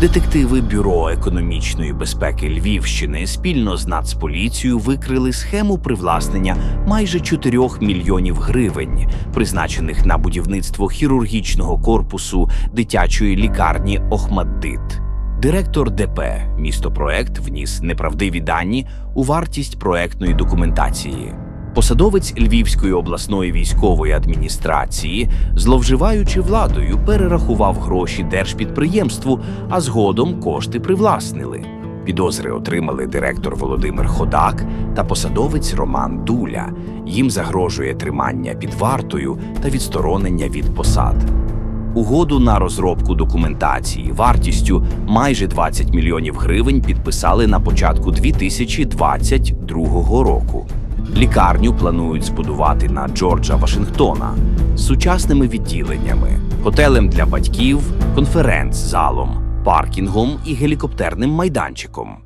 Детективи Бюро економічної безпеки Львівщини спільно з Нацполіцією викрили схему привласнення майже 4 мільйонів гривень, призначених на будівництво хірургічного корпусу дитячої лікарні Охмаддит. Директор ДП містопроект вніс неправдиві дані у вартість проектної документації. Посадовець Львівської обласної військової адміністрації, зловживаючи владою, перерахував гроші держпідприємству, а згодом кошти привласнили. Підозри отримали директор Володимир Ходак та посадовець Роман Дуля. Їм загрожує тримання під вартою та відсторонення від посад. Угоду на розробку документації вартістю майже 20 мільйонів гривень підписали на початку 2022 року. Лікарню планують збудувати на Джорджа Вашингтона з сучасними відділеннями, готелем для батьків, конференц-залом, паркінгом і гелікоптерним майданчиком.